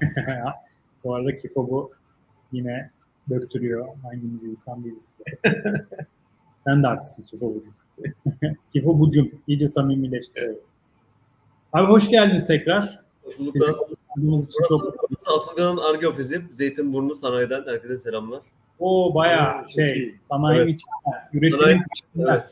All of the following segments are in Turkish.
bu arada Kifo bu yine döktürüyor. Hangimiz insan değiliz. Sen de haklısın Kifo Bucum. Kifo Bucum. iyice samimileşti. Abi hoş geldiniz tekrar. Hoş bulduk. Sizi için çok Atılgan'ın Arge Ofisi. Zeytinburnu Sanayi'den herkese selamlar. o bayağı şey sanayi Evet. içinde üretimin Sanayi- kalbinden, Evet.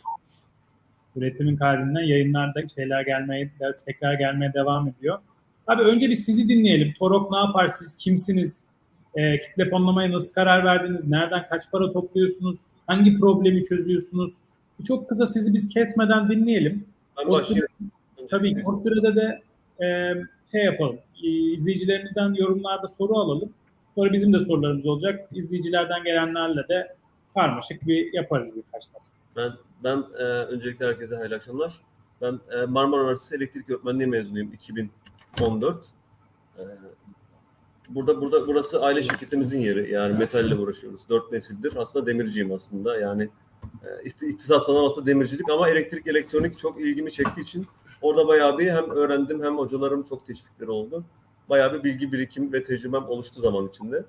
üretimin kalbinden yayınlarda şeyler gelmeye, ders tekrar gelmeye devam ediyor. Abi önce bir sizi dinleyelim. Torok ne yapar? Siz kimsiniz? Ee, kitle fonlamaya nasıl karar verdiniz? Nereden kaç para topluyorsunuz? Hangi problemi çözüyorsunuz? Çok kısa sizi biz kesmeden dinleyelim. Ben O başlayayım. Tabii ki o sürede de e, şey yapalım. E, izleyicilerimizden yorumlarda soru alalım. Sonra bizim de sorularımız olacak. İzleyicilerden gelenlerle de karmaşık bir yaparız birkaç tane. Ben, ben e, öncelikle herkese hayırlı akşamlar. Ben e, Marmara Üniversitesi Elektrik Öğretmenliği mezunuyum 2014. E, burada burada burası aile şirketimizin yeri. Yani metalle uğraşıyoruz. Dört nesildir. Aslında demirciyim aslında. Yani e, alanım aslında demircilik ama elektrik elektronik çok ilgimi çektiği için orada bayağı bir hem öğrendim hem hocalarım çok teşvikleri oldu. Bayağı bir bilgi birikim ve tecrübem oluştu zaman içinde.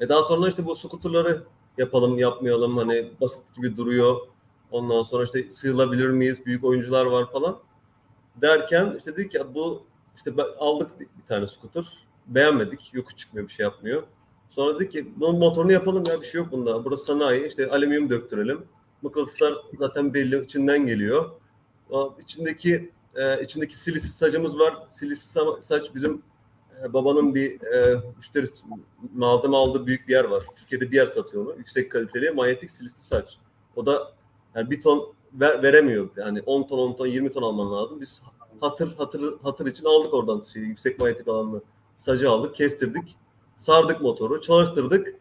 E daha sonra işte bu skuterları yapalım yapmayalım hani basit gibi duruyor. Ondan sonra işte sığılabilir miyiz? Büyük oyuncular var falan. Derken işte dedik ya bu işte aldık bir, bir tane skuter. Beğenmedik. Yokuş çıkmıyor bir şey yapmıyor. Sonra dedik ki bunun motorunu yapalım ya bir şey yok bunda. Burası sanayi. işte alüminyum döktürelim. Mıknatıslar zaten belli içinden geliyor. İçindeki e, içindeki silisi sacımız var. Silisi sa- saç bizim e, babanın bir e, müşteri malzeme aldığı büyük bir yer var. Türkiye'de bir yer satıyor onu. Yüksek kaliteli manyetik silisli saç. O da yani bir ton ver- veremiyor. Yani 10 ton, 10 ton, 20 ton alman lazım. Biz hatır hatır hatır için aldık oradan şeyi, yüksek manyetik alanlı sacı aldık, kestirdik. Sardık motoru, çalıştırdık.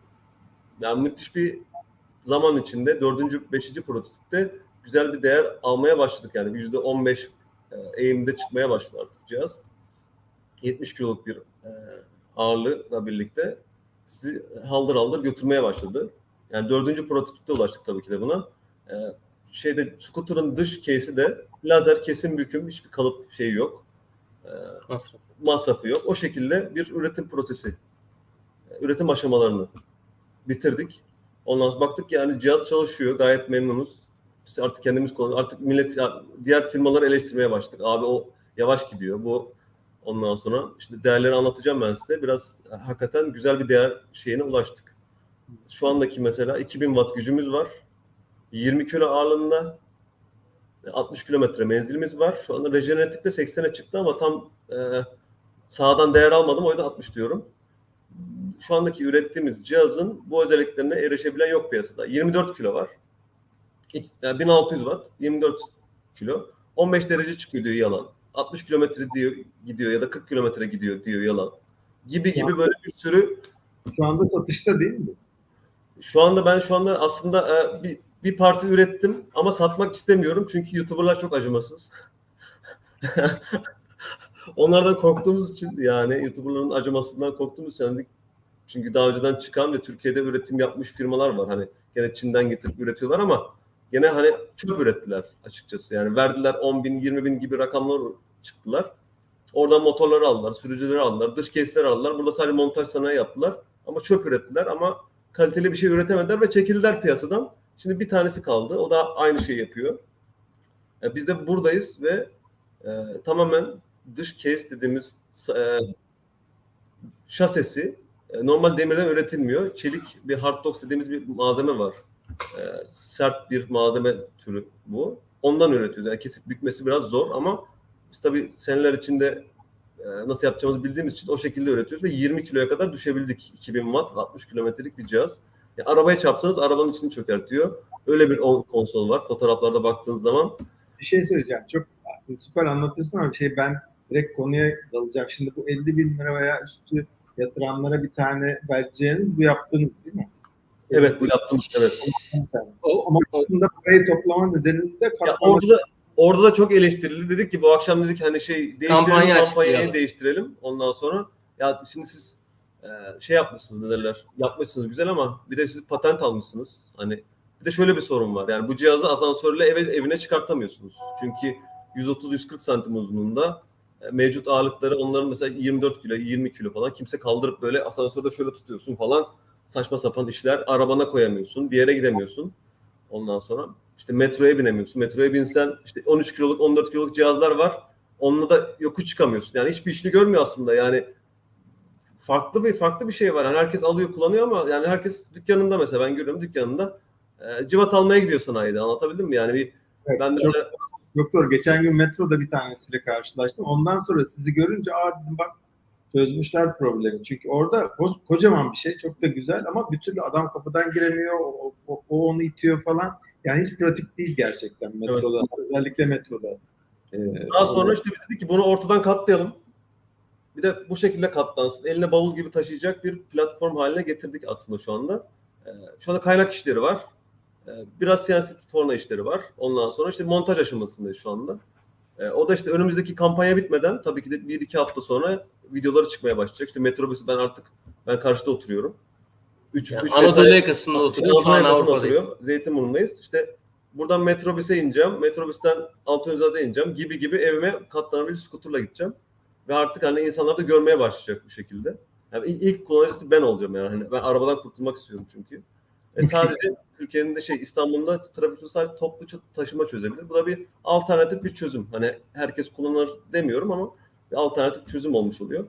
Yani müthiş bir zaman içinde dördüncü, beşinci prototipte güzel bir değer almaya başladık. Yani yüzde 15 e, eğimde çıkmaya başladı artık cihaz. 70 kiloluk bir e, ağırlıkla birlikte sizi haldır haldır götürmeye başladı. Yani dördüncü prototipte ulaştık tabii ki de buna. E, şeyde scooter'ın dış case'i de lazer kesim büküm hiçbir kalıp şeyi yok. E, masrafı yok. O şekilde bir üretim prosesi, e, üretim aşamalarını bitirdik. Ondan sonra baktık yani cihaz çalışıyor, gayet memnunuz. Biz artık kendimiz kullanıyoruz. Artık millet, diğer firmaları eleştirmeye başladık. Abi o yavaş gidiyor, bu ondan sonra. işte değerleri anlatacağım ben size. Biraz e, hakikaten güzel bir değer şeyine ulaştık. Şu andaki mesela 2000 watt gücümüz var. 20 kilo ağırlığında 60 kilometre menzilimiz var. Şu anda rejeneratifle 80'e çıktı ama tam e, sağdan değer almadım. O yüzden 60 diyorum. Şu andaki ürettiğimiz cihazın bu özelliklerine erişebilen yok piyasada. 24 kilo var. Yani 1600 watt, 24 kilo. 15 derece çıkıyor diyor yalan. 60 kilometre diyor gidiyor ya da 40 kilometre gidiyor diyor yalan. Gibi gibi böyle bir sürü Şu anda satışta değil mi? şu anda ben şu anda aslında e, bir, bir parti ürettim ama satmak istemiyorum çünkü YouTuber'lar çok acımasız. Onlardan korktuğumuz için yani YouTuber'ların acımasından korktuğumuz için hani çünkü daha önceden çıkan ve Türkiye'de üretim yapmış firmalar var. Hani gene Çin'den getirip üretiyorlar ama gene hani çöp ürettiler açıkçası. Yani verdiler 10 bin, 20 bin gibi rakamlar çıktılar. Oradan motorları aldılar, sürücüleri aldılar, dış case'leri aldılar. Burada sadece montaj sanayi yaptılar. Ama çöp ürettiler ama kaliteli bir şey üretemediler ve çekildiler piyasadan. Şimdi bir tanesi kaldı. O da aynı şeyi yapıyor. E, biz de buradayız ve e, tamamen dış case dediğimiz e, şasesi e, normal demirden üretilmiyor. Çelik bir hard tox dediğimiz bir malzeme var. E, sert bir malzeme türü bu. Ondan üretiyoruz. Yani kesip bükmesi biraz zor ama biz tabii seneler içinde e, nasıl yapacağımızı bildiğimiz için o şekilde üretiyoruz ve 20 kiloya kadar düşebildik. 2000 watt 60 kilometrelik bir cihaz. Yani arabaya çarpsanız arabanın içini çökertiyor. Öyle bir on- konsol var. Fotoğraflarda baktığınız zaman Bir şey söyleyeceğim. Çok süper anlatıyorsun ama bir şey ben direkt konuya dalacağım. Şimdi bu 50 bin lira veya üstü yatıranlara bir tane vereceğiniz bu yaptığınız değil mi? evet bu yaptığımız evet. O, ama aslında parayı toplama nedeniniz de orada da orada da çok eleştirildi. Dedik ki bu akşam dedik hani şey değiştirelim Kampanya kampanyayı açıklayalım. değiştirelim. Ondan sonra ya şimdi siz e, şey yapmışsınız ne derler. Yapmışsınız güzel ama bir de siz patent almışsınız. Hani bir de şöyle bir sorun var. Yani bu cihazı asansörle eve, evine çıkartamıyorsunuz. Çünkü 130-140 santim uzunluğunda e, mevcut ağırlıkları onların mesela 24 kilo, 20 kilo falan kimse kaldırıp böyle asansörde şöyle tutuyorsun falan saçma sapan işler. Arabana koyamıyorsun, bir yere gidemiyorsun. Ondan sonra işte metroya binemiyorsun. Metroya binsen işte 13 kiloluk, 14 kiloluk cihazlar var. Onunla da yokuş çıkamıyorsun. Yani hiçbir işini görmüyor aslında. Yani farklı bir farklı bir şey var. Yani herkes alıyor, kullanıyor ama yani herkes dükkanında mesela ben görüyorum dükkanında e, civat almaya gidiyor sanayide. Anlatabildim mi? Yani bir Evet, ben de çok- Doktor geçen gün metroda bir tanesiyle karşılaştım. Ondan sonra sizi görünce aa dedim bak çözmüşler problemi. Çünkü orada ko- kocaman bir şey çok da güzel ama bir türlü adam kapıdan giremiyor. O, o- o onu itiyor falan. Yani hiç pratik değil gerçekten metroda. Özellikle metroda. Ee, Daha sonra işte biz dedik ki bunu ortadan katlayalım. Bir de bu şekilde katlansın. Eline bavul gibi taşıyacak bir platform haline getirdik aslında şu anda. Ee, şu anda kaynak işleri var. Ee, biraz CNC torna işleri var. Ondan sonra işte montaj aşamasındayız şu anda. Ee, o da işte önümüzdeki kampanya bitmeden tabii ki de bir iki hafta sonra videoları çıkmaya başlayacak. İşte metrobüsü ben artık ben karşıda oturuyorum. Üç, Yani üç Anadolu mesai- yakasında oturuyor. Anadolu an yakasında oturuyor. Zeytinburnu'ndayız. İşte buradan metrobüse ineceğim. Metrobüsten Altınözade ineceğim. Gibi gibi evime katlanabilir skuterla gideceğim. Ve artık hani insanlar da görmeye başlayacak bu şekilde. Yani ilk, ilk kullanıcısı ben olacağım yani. Hani ben arabadan kurtulmak istiyorum çünkü. E sadece Türkiye'nin de şey İstanbul'da trafikte sadece toplu taşıma çözebilir. Bu da bir alternatif bir çözüm. Hani herkes kullanır demiyorum ama bir alternatif çözüm olmuş oluyor.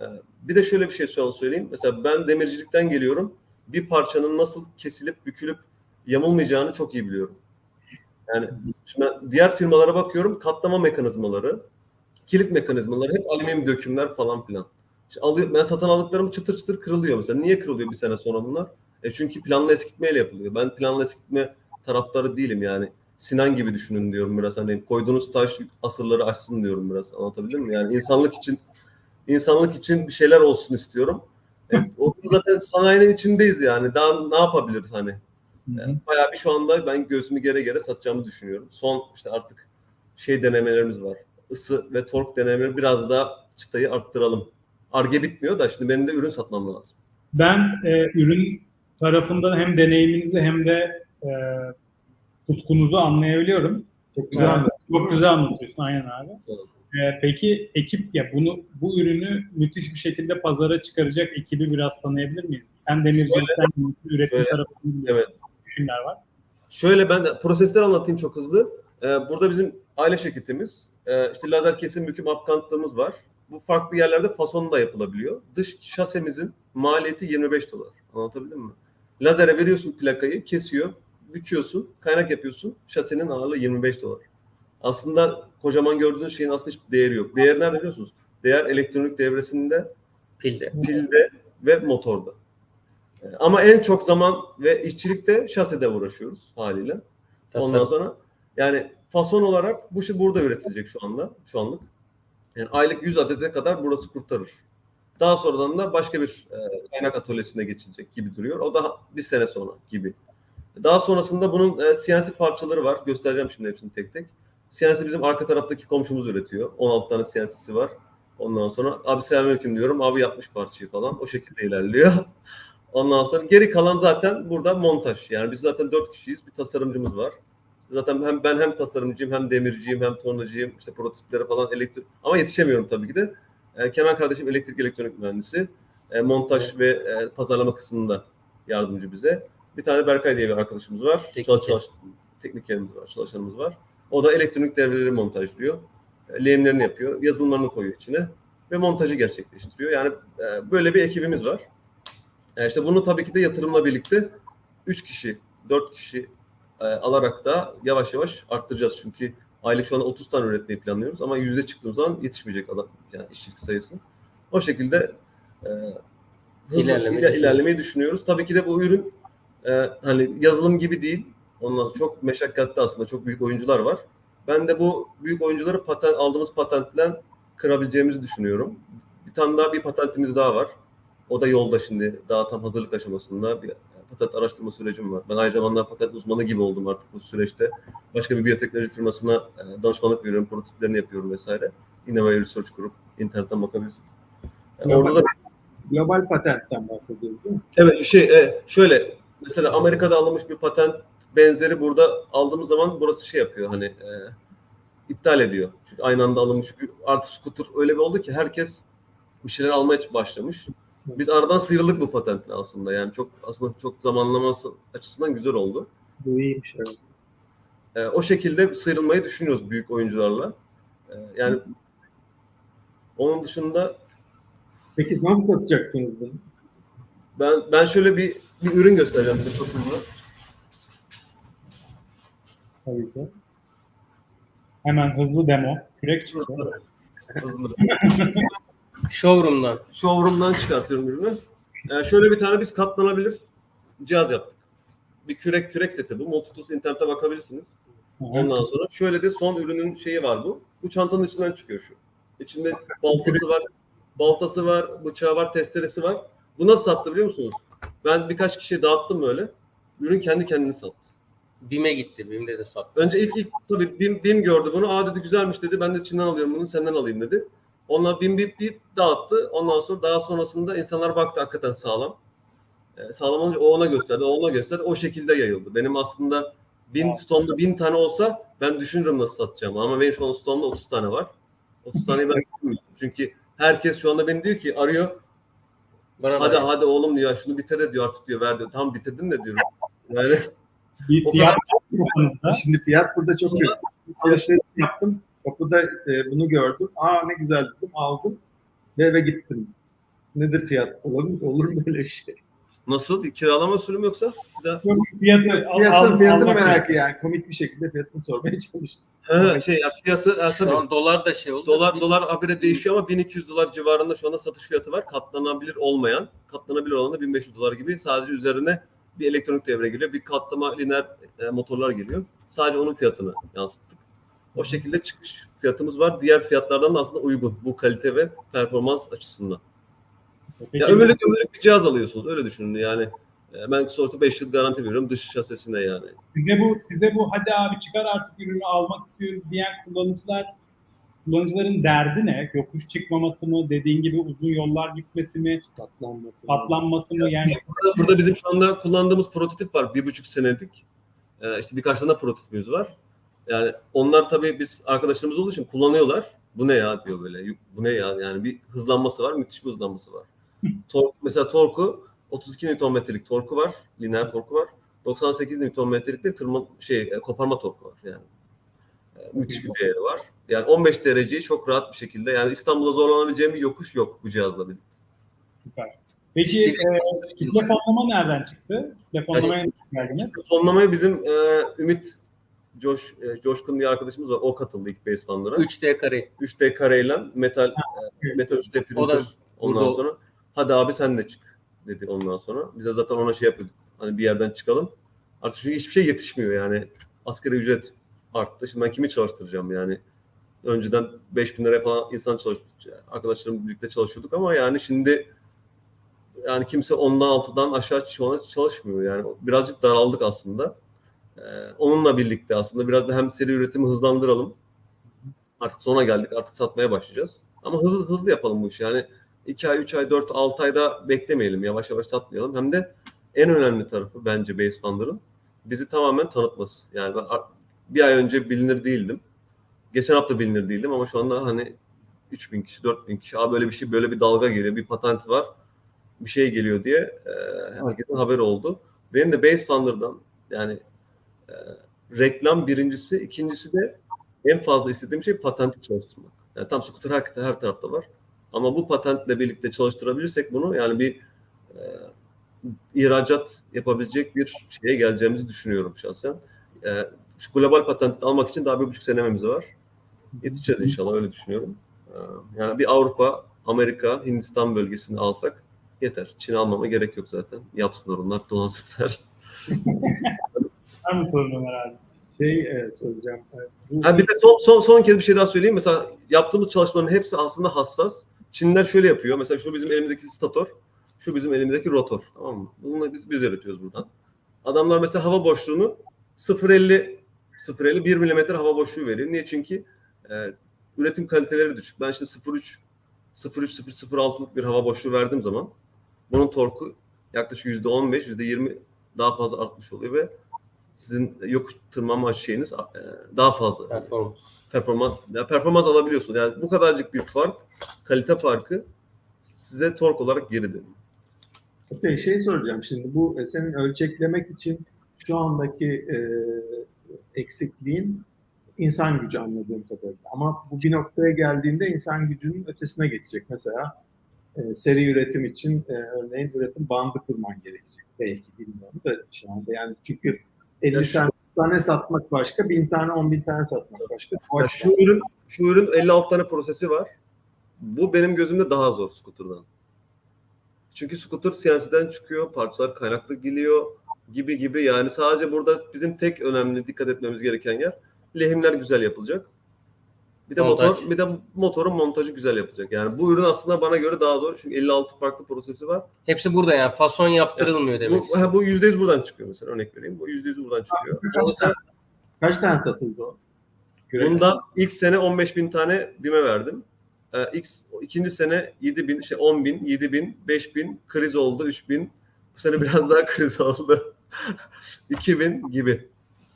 Ee, Bir de şöyle bir şey söyleyeyim. Mesela ben demircilikten geliyorum. Bir parçanın nasıl kesilip bükülüp yamulmayacağını çok iyi biliyorum. Yani şimdi diğer firmalara bakıyorum katlama mekanizmaları, kilit mekanizmaları hep alüminyum dökümler falan filan. İşte alıyor, ben satın aldıklarım çıtır çıtır kırılıyor mesela. Niye kırılıyor bir sene sonra bunlar? E çünkü planlı eskitmeyle yapılıyor. Ben planlı eskitme taraftarı değilim yani. Sinan gibi düşünün diyorum biraz. Hani koyduğunuz taş asırları aşsın diyorum biraz. Anlatabildim mi? Yani insanlık için insanlık için bir şeyler olsun istiyorum. Evet, o zaten sanayinin içindeyiz yani. Daha ne yapabiliriz hani? Yani bayağı bir şu anda ben göğsümü gere gere satacağımı düşünüyorum. Son işte artık şey denemelerimiz var. Isı ve tork denemeleri biraz daha çıtayı arttıralım. Arge bitmiyor da şimdi benim de ürün satmam lazım. Ben e, ürün tarafından hem deneyiminizi hem de e, tutkunuzu anlayabiliyorum. çok güzel. Anlattın. Çok güzel anlatıyorsun aynen abi. Ee, peki ekip ya bunu bu ürünü müthiş bir şekilde pazara çıkaracak ekibi biraz tanıyabilir miyiz? Sen demircilikten üretim Şöyle. tarafını biliyorsun. Kimler var? Şöyle ben de prosesleri anlatayım çok hızlı. Ee, burada bizim aile şirketimiz. Ee, işte lazer kesim büküm apkantlığımız var. Bu farklı yerlerde fasonu da yapılabiliyor. Dış şasemizin maliyeti 25 dolar. Anlatabildim mi? Lazere veriyorsun plakayı, kesiyor, büküyorsun, kaynak yapıyorsun. Şasenin ağırlığı 25 dolar. Aslında kocaman gördüğünüz şeyin aslında hiçbir değeri yok. Değer nerede biliyorsunuz? Değer elektronik devresinde Pilde. pilde ve motorda. Ee, Ama en çok zaman ve işçilikte şasede uğraşıyoruz haliyle. Ondan Tasarım. sonra yani fason olarak bu şey burada üretilecek şu anda, şu anlık. Yani aylık 100 adete kadar burası kurtarır. Daha sonradan da başka bir e, kaynak atölyesine geçilecek gibi duruyor. O da bir sene sonra gibi. Daha sonrasında bunun e, CNC parçaları var. Göstereceğim şimdi hepsini tek tek. CNC bizim arka taraftaki komşumuz üretiyor. 16 tane CNC'si var. Ondan sonra abi selamünaleyküm diyorum. Abi yapmış parçayı falan. O şekilde ilerliyor. Ondan sonra geri kalan zaten burada montaj. Yani biz zaten dört kişiyiz. Bir tasarımcımız var. Zaten hem ben hem tasarımcıyım hem demirciyim hem tornacıyım. İşte prototiplere falan elektrik ama yetişemiyorum tabii ki de. Ee, Kenan kardeşim elektrik elektronik mühendisi. Ee, montaj ve e, pazarlama kısmında yardımcı bize. Bir tane Berkay diye bir arkadaşımız var. Çalış, çalış, teknikerimiz var, çalışanımız var. O da elektronik devreleri montajlıyor. E, Lehimlerini yapıyor, yazılımlarını koyuyor içine ve montajı gerçekleştiriyor. Yani e, böyle bir ekibimiz var. E, işte bunu tabii ki de yatırımla birlikte 3 kişi, 4 kişi e, alarak da yavaş yavaş arttıracağız. Çünkü aylık şu anda 30 tane üretmeyi planlıyoruz ama yüzde çıktığımız zaman yetişmeyecek adam yani işçilik sayısı. O şekilde e, hızlı İlerlemeyi iler- ilerlemeyi düşünüyoruz. Tabii ki de bu ürün e, hani yazılım gibi değil. Onlar çok meşakkatli aslında. Çok büyük oyuncular var. Ben de bu büyük oyuncuları patent aldığımız patentle kırabileceğimizi düşünüyorum. Bir tane daha bir patentimiz daha var. O da yolda şimdi daha tam hazırlık aşamasında bir patent araştırma sürecim var. Ben aynı zamanda patent uzmanı gibi oldum artık bu süreçte. Başka bir biyoteknoloji firmasına e, danışmanlık veriyorum, prototiplerini yapıyorum vesaire. Innovate Research Group, internetten bakabilirsiniz. Yani orada da Global patentten bahsediyoruz değil mi? Evet şey e, şöyle mesela Amerika'da alınmış bir patent benzeri burada aldığımız zaman burası şey yapıyor hani e, iptal ediyor. Çünkü aynı anda alınmış. Artık scooter öyle bir oldu ki herkes bir şeyler almaya başlamış. Biz aradan sıyrıldık bu patentle aslında. Yani çok aslında çok zamanlaması açısından güzel oldu. Bu iyiymiş evet. Ee, o şekilde sıyrılmayı düşünüyoruz büyük oyuncularla. Ee, yani onun dışında Peki nasıl satacaksınız bunu? ben ben şöyle bir bir ürün göstereceğim size hızlı. Tabii ki. Hemen hızlı demo. Kürek çıktı. Hızlı. Showroom'dan. Showroom'dan çıkartıyorum ürünü. Ee, şöyle bir tane biz katlanabilir cihaz yaptık. Bir kürek kürek seti bu. Multitools internete bakabilirsiniz. Ondan sonra şöyle de son ürünün şeyi var bu. Bu çantanın içinden çıkıyor şu. İçinde baltası var, baltası var, bıçağı var, testeresi var. Bu nasıl sattı biliyor musunuz? Ben birkaç kişiye dağıttım böyle. Ürün kendi kendini sattı. BİM'e gitti. BİM'de de sattı. Önce ilk ilk tabii BİM, BİM gördü bunu. Aa dedi güzelmiş dedi. Ben de Çin'den alıyorum bunu senden alayım dedi. Onlar BİM bir, bir dağıttı. Ondan sonra daha sonrasında insanlar baktı hakikaten sağlam. Ee, sağlam olunca o ona gösterdi, o ona gösterdi. O şekilde yayıldı. Benim aslında bin Wow. stomda bin tane olsa ben düşünürüm nasıl satacağım. Ama benim şu an stomda 30 tane var. 30 taneyi ben düşünmüyorum. Çünkü herkes şu anda beni diyor ki arıyor. Bana Hadi da hadi oğlum diyor şunu bitir de diyor artık diyor ver diyor. Tamam bitirdin de diyorum. Yani fiyat kafanızda. Şimdi fiyat burada çok kötü. Alışveriş yaptım. Kapıda e, bunu gördüm. Aa ne güzel dedim. Aldım. Ve eve gittim. Nedir fiyat? Olur mu, olur mu böyle şey? nasıl? Kiralama sürüm yoksa? Bir daha. Fiyatı, al- Fiyatın, al- fiyatını almak merak yani. Komik bir şekilde fiyatını sormaya çalıştım. Ha, şey ya fiyatı ha, şu tabii. an dolar da şey oldu. Dolar Bir- dolar habire değişiyor ama 1200 dolar civarında şu anda satış fiyatı var. Katlanabilir olmayan, katlanabilir olan da 1500 dolar gibi sadece üzerine bir elektronik devre geliyor. Bir katlama lineer e, motorlar geliyor. Sadece onun fiyatını yansıttık. O şekilde çıkış fiyatımız var. Diğer fiyatlardan da aslında uygun bu kalite ve performans açısından. Peki, Ya ömürlük ömürlük bir cihaz alıyorsunuz. Öyle düşünün yani. E, Ben sonuçta 5 yıl garanti veriyorum dış şasesine yani. size bu size bu hadi abi çıkar artık ürünü almak istiyoruz diyen kullanıcılar kullanıcıların derdi ne? Yokuş çıkmaması mı? Dediğin gibi uzun yollar gitmesi mi? Patlanması. Patlanması mı? Yani Burada, burada bizim şu anda kullandığımız prototip var. Bir buçuk senelik. Ee, işte birkaç tane prototipimiz var. Yani onlar tabii biz arkadaşlarımız olduğu için kullanıyorlar. Bu ne ya diyor böyle. Bu ne ya? Yani bir hızlanması var. Müthiş bir hızlanması var. Tork, mesela torku 32 Nm'lik torku var. Lineer torku var. 98 Nm'lik de tırma, şey, e, koparma torku var yani. E, müthiş bir değeri var. Yani 15 dereceyi çok rahat bir şekilde yani İstanbul'da zorlanabileceğim bir yokuş yok bu cihazla birlikte. süper. Peki e, kitle fonlama nereden çıktı? Kitle fonlamaya nasıl geldiniz? Fonlamaya bizim e, Ümit Coş, e, Coşkun diye arkadaşımız var. O katıldı ilk Base Funder'a. 3D kare. 3D kareyle metal e, metal 3D O da printer. Ondan burada- sonra hadi abi sen de çık dedi ondan sonra. Biz de zaten ona şey yapıyorduk. Hani bir yerden çıkalım. Artık çünkü hiçbir şey yetişmiyor yani. Asgari ücret arttı. Şimdi ben kimi çalıştıracağım yani? Önceden 5000 liraya falan insan çalış arkadaşlarımla birlikte çalışıyorduk ama yani şimdi yani kimse ondan altıdan aşağı şu çalışmıyor yani birazcık daraldık aslında. Ee, onunla birlikte aslında biraz da hem seri üretimi hızlandıralım. Artık sona geldik artık satmaya başlayacağız. Ama hızlı hızlı yapalım bu işi yani 2 ay, 3 ay, 4, 6 ayda beklemeyelim. Yavaş yavaş satmayalım. Hem de en önemli tarafı bence Base Funder'ın bizi tamamen tanıtması. Yani ben bir ay önce bilinir değildim. Geçen hafta bilinir değildim ama şu anda hani 3000 kişi, 4000 kişi, Aa böyle bir şey, böyle bir dalga geliyor, bir patent var, bir şey geliyor diye e, herkesin haberi oldu. Benim de Base Funder'dan yani e, reklam birincisi, ikincisi de en fazla istediğim şey patenti çalıştırmak. Yani tam scooter her, her tarafta var. Ama bu patentle birlikte çalıştırabilirsek bunu yani bir e, ihracat yapabilecek bir şeye geleceğimizi düşünüyorum şahsen. E, şu global patent almak için daha bir buçuk senememiz var. Yetişeceğiz inşallah öyle düşünüyorum. E, yani bir Avrupa, Amerika, Hindistan bölgesini alsak yeter. Çin almama gerek yok zaten. Yapsınlar onlar, dolansınlar. Var mı sorun Ömer abi? Şey e, soracağım. E, bu Ha bir de son, son, son kez bir şey daha söyleyeyim. Mesela yaptığımız çalışmaların hepsi aslında hassas. Çinliler şöyle yapıyor. Mesela şu bizim elimizdeki stator, şu bizim elimizdeki rotor. Tamam mı? Bununla biz biz üretiyoruz buradan. Adamlar mesela hava boşluğunu 0.50 0.50 1 milimetre hava boşluğu veriyor. Niye? Çünkü e, üretim kaliteleri düşük. Ben şimdi 0.3 0.3 0.06'lık bir hava boşluğu verdiğim zaman bunun torku yaklaşık %15 %20 daha fazla artmış oluyor ve sizin yokuş tırmanma şeyiniz e, daha fazla. Performans. performans ya performans alabiliyorsun. Yani bu kadarcık bir fark, kalite farkı size tork olarak geri dönüyor. Okey, şey soracağım şimdi bu e, senin ölçeklemek için şu andaki e, eksikliğin insan gücü anladığım kadarıyla. Ama bu bir noktaya geldiğinde insan gücünün ötesine geçecek. Mesela e, seri üretim için e, örneğin üretim bandı kurman gerekecek. Belki bilmiyorum da şu anda yani çünkü 50 Ya tane, tane satmak başka, 1000 tane, 10 bin tane satmak başka. Ya şu ürün şu ürün 56 tane prosesi var. Bu benim gözümde daha zor scooter'dan. Çünkü scooter CNC'den çıkıyor, parçalar kaynaklı geliyor gibi gibi. Yani sadece burada bizim tek önemli dikkat etmemiz gereken yer lehimler güzel yapılacak. Bir de Montaj. motor, bir de motorun montajı güzel yapacak. Yani bu ürün aslında bana göre daha zor. Çünkü 56 farklı prosesi var. Hepsi burada yani. Fason yaptırılmıyor demek. Bu, ha, bu %100 buradan çıkıyor mesela örnek vereyim. Bu %100 buradan çıkıyor. Kaç tane, kaç tane satıldı o? Bundan ilk sene 15 bin tane BİM'e verdim. Ee, ilk, ikinci sene 7 bin, işte 10 bin, 7 bin, 5 bin, kriz oldu 3 bin. Bu sene biraz daha kriz oldu. 2 bin gibi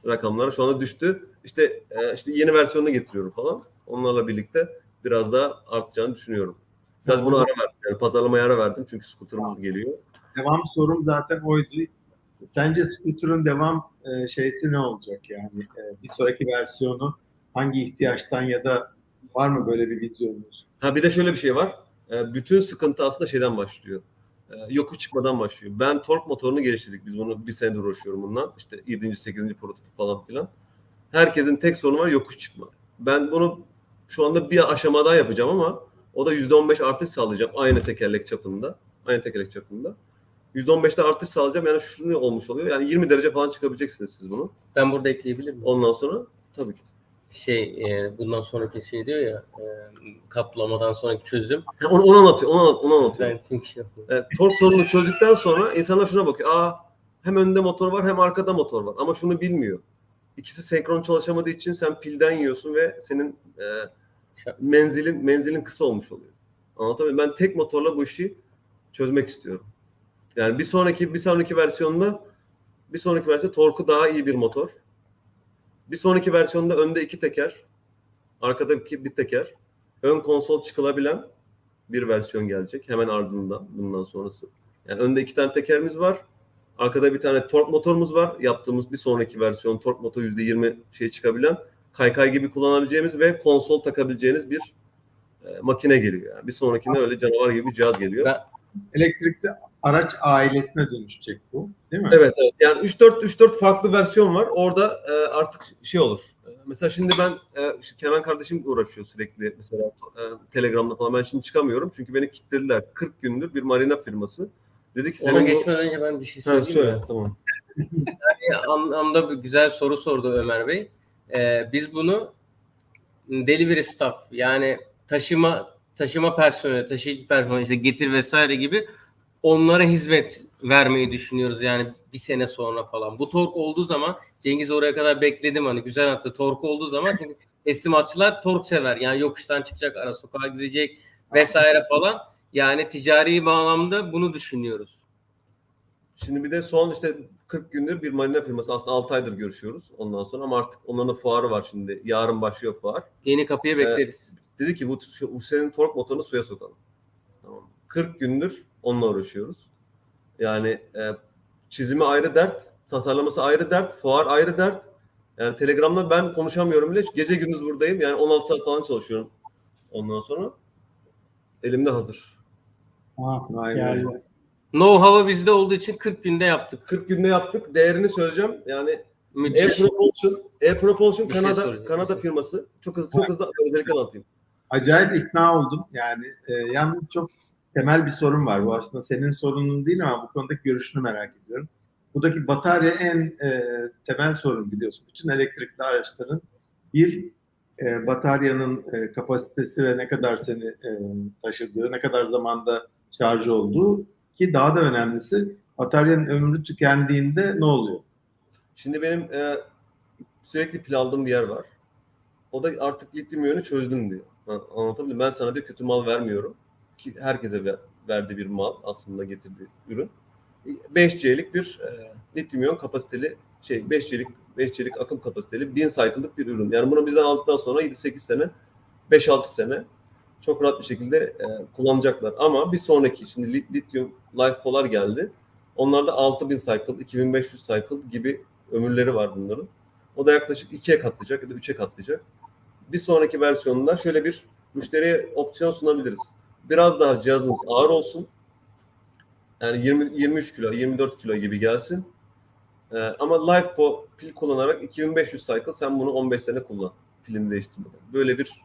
rakamlar şu anda düştü. İşte, e, işte yeni versiyonunu getiriyorum falan. Onlarla birlikte biraz daha artacağını düşünüyorum. Biraz buna ara verdim. Yani pazarlamaya ara verdim çünkü scooter'ımız geliyor. Devam sorum zaten oydu. Sence Scooter'ın devam e, şeysi ne olacak yani? E, bir sonraki versiyonu hangi ihtiyaçtan ya da var mı böyle bir vizyonunuz? Ha bir de şöyle bir şey var. Ee, bütün sıkıntı aslında şeyden başlıyor. Ee, yokuş çıkmadan başlıyor. Ben tork motorunu geliştirdik. Biz bunu bir senedir uğraşıyorum bundan. İşte 7. 8. prototip falan filan. Herkesin tek sorunu var yokuş çıkma. Ben bunu şu anda bir aşama daha yapacağım ama o da %15 artış sağlayacağım. Aynı tekerlek çapında. Aynı tekerlek çapında. %15'te artış sağlayacağım. Yani şunu olmuş oluyor. Yani 20 derece falan çıkabileceksiniz siz bunu. Ben burada ekleyebilir miyim? Ondan sonra tabii ki. Şey e, bundan sonraki şey diyor ya e, kaplamadan sonraki çözüm. Ha, Onu, onu anlatıyor. Onu, anlat- onu anlatıyor. Ben çünkü şey yapıyorum. E, tork sorununu çözdükten sonra insanlar şuna bakıyor. Aa hem önde motor var hem arkada motor var. Ama şunu bilmiyor. İkisi senkron çalışamadığı için sen pilden yiyorsun ve senin e, menzilin menzilin kısa olmuş oluyor. Anlatabiliyor? Ben tek motorla bu işi çözmek istiyorum. Yani bir sonraki bir sonraki versiyonda bir sonraki versiyon torku daha iyi bir motor. Bir sonraki versiyonda önde iki teker, arkada bir teker, ön konsol çıkılabilen bir versiyon gelecek. Hemen ardından bundan sonrası. Yani önde iki tane tekerimiz var. Arkada bir tane tork motorumuz var. Yaptığımız bir sonraki versiyon tork motor %20 şey çıkabilen kaykay gibi kullanabileceğimiz ve konsol takabileceğiniz bir e, makine geliyor. Yani bir sonrakinde öyle canavar gibi bir cihaz geliyor. Ben- Elektrikli araç ailesine dönüşecek bu değil mi? Evet evet. Yani 3-4 3-4 farklı versiyon var. Orada e, artık şey olur. E, mesela şimdi ben e, işte Kenan kardeşim uğraşıyor sürekli mesela e, Telegram'da falan ben şimdi çıkamıyorum çünkü beni kilitlediler. 40 gündür bir marina firması. Dedi ki Ona senin bu... geçmeden önce ben bir şey Ha, söyleyeyim mi? söyle tamam. Bir anlamda bir güzel soru sordu Ömer Bey. Ee, biz bunu delivery staff yani taşıma taşıma personeli, taşıyıcı personeli işte getir vesaire gibi onlara hizmet vermeyi düşünüyoruz yani bir sene sonra falan. Bu tork olduğu zaman Cengiz oraya kadar bekledim hani güzel attı tork olduğu zaman çünkü teslimatçılar tork sever. Yani yokuştan çıkacak, ara sokağa gidecek vesaire falan. Yani ticari bağlamda bunu düşünüyoruz. Şimdi bir de son işte 40 gündür bir marina firması aslında 6 aydır görüşüyoruz ondan sonra ama artık onların da fuarı var şimdi. Yarın başlıyor fuar. Yeni kapıya bekleriz. Dedi ki bu, bu senin tork motorunu suya sokalım. Tamam. 40 gündür onunla uğraşıyoruz. Yani e, çizimi ayrı dert, tasarlaması ayrı dert, fuar ayrı dert. Yani Telegram'da ben konuşamıyorum bile. Gece gündüz buradayım. Yani 16 saat falan çalışıyorum. Ondan sonra elimde hazır. Ha, aynen. Geldi. Know-how'ı bizde olduğu için 40 günde yaptık. 40 günde yaptık. Değerini söyleyeceğim. Yani Müthiş. E-Propulsion, E-Propulsion Bir şey Kanada soracağım. Kanada firması. Çok hızlı çok hızlı özellikle anlatayım. Acayip ikna oldum. Yani e, yalnız çok temel bir sorun var. Bu aslında senin sorunun değil ama bu konudaki görüşünü merak ediyorum. Buradaki batarya en e, temel sorun biliyorsun. Bütün elektrikli araçların bir e, bataryanın e, kapasitesi ve ne kadar seni e, taşıdığı, ne kadar zamanda şarj olduğu ki daha da önemlisi bataryanın ömrü tükendiğinde ne oluyor? Şimdi benim e, sürekli pil aldığım bir yer var. O da artık lityum yönü çözdüm diyor. Anlatabildim. Ben sana diyor kötü mal vermiyorum. Ki herkese ver, verdiği bir mal aslında getirdiği ürün. 5C'lik bir e, lityum iyon kapasiteli şey 5 çelik 5 çelik akım kapasiteli 1000 cycle'lık bir ürün. Yani bunu bizden aldıktan sonra 7-8 sene 5-6 sene çok rahat bir şekilde e, kullanacaklar. Ama bir sonraki şimdi li- lityum life polar geldi. Onlarda 6000 cycle, 2500 cycle gibi ömürleri var bunların. O da yaklaşık 2'ye katlayacak ya da 3'e katlayacak. Bir sonraki versiyonunda şöyle bir müşteriye opsiyon sunabiliriz. Biraz daha cihazınız ağır olsun. Yani 20, 23 kilo, 24 kilo gibi gelsin. Ee, ama LiFePo pil kullanarak 2500 cycle sen bunu 15 sene kullan pilini değiştirmeden. Böyle bir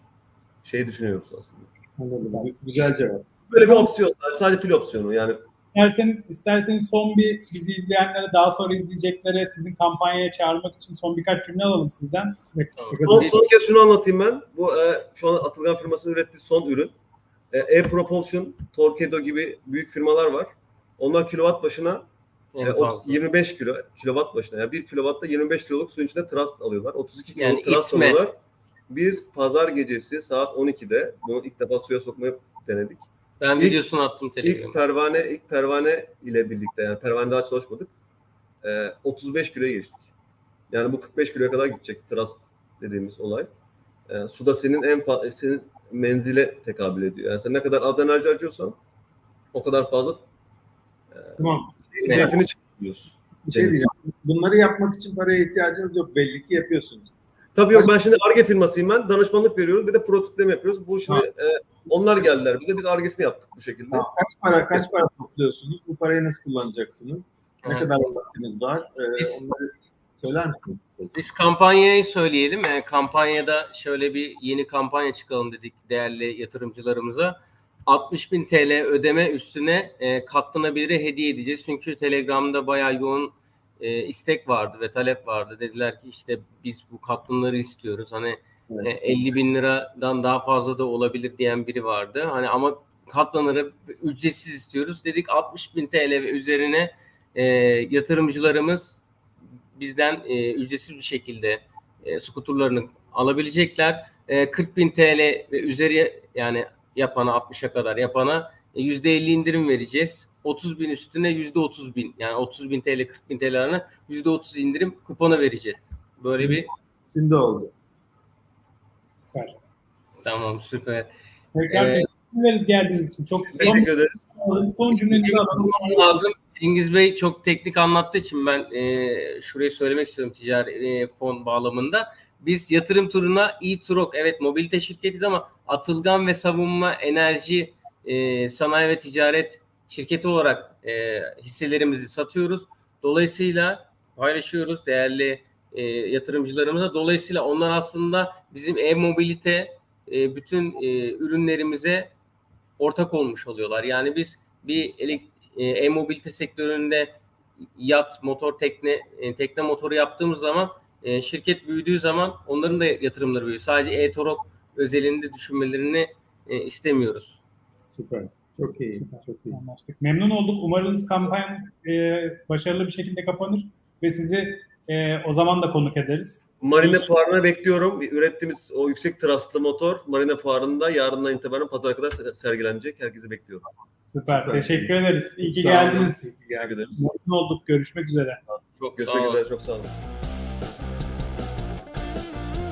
şey düşünüyoruz aslında. Anladım. Güzel cevap. Böyle bir opsiyon. Sadece pil opsiyonu. Yani İsterseniz, isterseniz son bir bizi izleyenlere, daha sonra izleyeceklere sizin kampanyaya çağırmak için son birkaç cümle alalım sizden. Tamam. son, son kez şunu anlatayım ben. Bu e, şu an Atılgan firmasının ürettiği son ürün. E, E-Propulsion, Torpedo gibi büyük firmalar var. Onlar kilowatt başına e, o- fazla. 25 kilo kilowatt başına. Yani 1 kilowatta 25 kiloluk suyun içinde trust alıyorlar. 32 kiloluk Yani trust içme. alıyorlar. Biz pazar gecesi saat 12'de bunu ilk defa suya sokmayı denedik. Ben İlk- videosunu attım İlk Telegram'a. pervane ilk pervane ile birlikte yani pervane daha çalışmadık. E, 35 kiloya geçtik. Yani bu 45 kiloya kadar gidecek trust dediğimiz olay. E, suda senin en senin menzile tekabül ediyor. Yani sen ne kadar az enerji harcıyorsan o kadar fazla Tamam. keyfini çıkarıyorsun. Bir şey diyeceğim. Bunları yapmak için paraya ihtiyacınız yok. Belli ki yapıyorsunuz. Tabii yok ben şimdi ARGE firmasıyım ben. Danışmanlık veriyoruz. Bir de prototipleme yapıyoruz. Bu şimdi e, onlar geldiler bize. Biz ARGE'sini yaptık bu şekilde. Tamam. Kaç para kaç para topluyorsunuz? Bu parayı nasıl kullanacaksınız? Ne Evet. kadar vaktiniz var? Ee, Biz- onları söyler misiniz? Biz kampanyayı söyleyelim. Yani kampanyada şöyle bir yeni kampanya çıkalım dedik değerli yatırımcılarımıza. 60 bin TL ödeme üstüne e, katlanabilir hediye edeceğiz. Çünkü Telegram'da bayağı yoğun e, istek vardı ve talep vardı. Dediler ki işte biz bu katlanları istiyoruz. Hani Evet. e, 50 bin liradan daha fazla da olabilir diyen biri vardı. Hani ama katlanları ücretsiz istiyoruz. Dedik 60 bin TL ve üzerine e, yatırımcılarımız bizden e, ücretsiz bir şekilde e, skuturlarını alabilecekler. E, 40 bin TL ve üzeri yani yapana 60'a kadar yapana e, %50 indirim vereceğiz. 30 bin üstüne %30 bin yani 30 bin TL 40 bin TL arasında %30 indirim kuponu vereceğiz. Böyle bir Şimdi oldu. tamam süper. Tekrar Evet. teşekkür ederiz geldiğiniz için. Çok Teşekkür ederiz. son cümlenizi alalım. lazım. Cengiz Bey çok teknik anlattığı için ben e, şurayı söylemek istiyorum ticari e, fon bağlamında. Biz yatırım turuna e-Turok evet mobilite şirketiyiz ama Atılgan ve Savunma Enerji e, Sanayi ve Ticaret şirketi olarak e, hisselerimizi satıyoruz. Dolayısıyla paylaşıyoruz değerli e, yatırımcılarımıza. Dolayısıyla onlar aslında bizim e-mobilite e, bütün e, ürünlerimize ortak olmuş oluyorlar. Yani biz bir e, e-mobilite sektöründe yat, motor, tekne, e, tekne motoru yaptığımız zaman e, şirket büyüdüğü zaman onların da yatırımları büyüyor. Sadece e-torok özelinde düşünmelerini e, istemiyoruz. Süper. Çok iyi. Çok iyi. Anlaştık. Memnun olduk. Umarız kampanyanız e, başarılı bir şekilde kapanır ve sizi e, o zaman da konuk ederiz. Marine Fuarı'na bekliyorum. Ürettiğimiz o yüksek trustlı motor Marine Fuarı'nda yarından itibaren pazara kadar sergilenecek. Herkesi bekliyorum. Süper. Süper. Teşekkür ederiz. İyi ki geldiniz. İyi ki geldiniz. Memnun olduk. Görüşmek üzere. Çok Görüşmek üzere. Çok sağ olun.